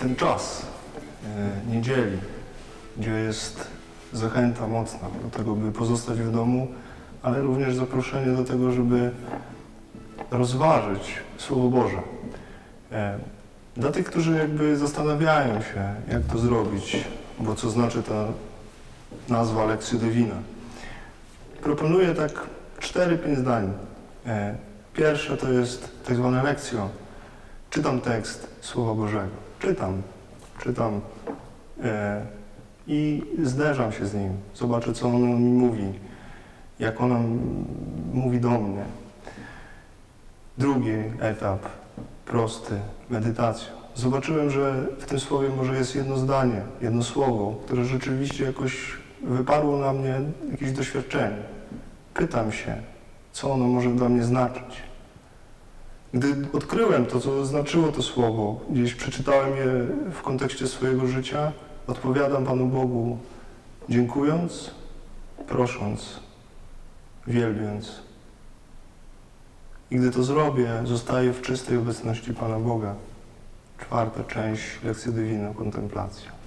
ten czas e, niedzieli, gdzie jest zachęta mocna do tego, by pozostać w domu, ale również zaproszenie do tego, żeby rozważyć Słowo Boże. E, Dla tych, którzy jakby zastanawiają się, jak to zrobić, bo co znaczy ta nazwa Lexio Divina, proponuję tak 4-5 zdań. E, Pierwsze to jest tak zwane lekcjo. Czytam tekst Słowa Bożego. Czytam, czytam e, i zderzam się z nim. Zobaczę, co ono mi mówi, jak ono m- mówi do mnie. Drugi etap, prosty, medytacja. Zobaczyłem, że w tym słowie może jest jedno zdanie, jedno słowo, które rzeczywiście jakoś wyparło na mnie jakieś doświadczenie. Pytam się, co ono może dla mnie znaczyć. Gdy odkryłem to, co znaczyło to słowo, gdzieś przeczytałem je w kontekście swojego życia, odpowiadam Panu Bogu, dziękując, prosząc, wielbiąc. I gdy to zrobię, zostaję w czystej obecności Pana Boga. Czwarta część lekcji Divina, kontemplacja.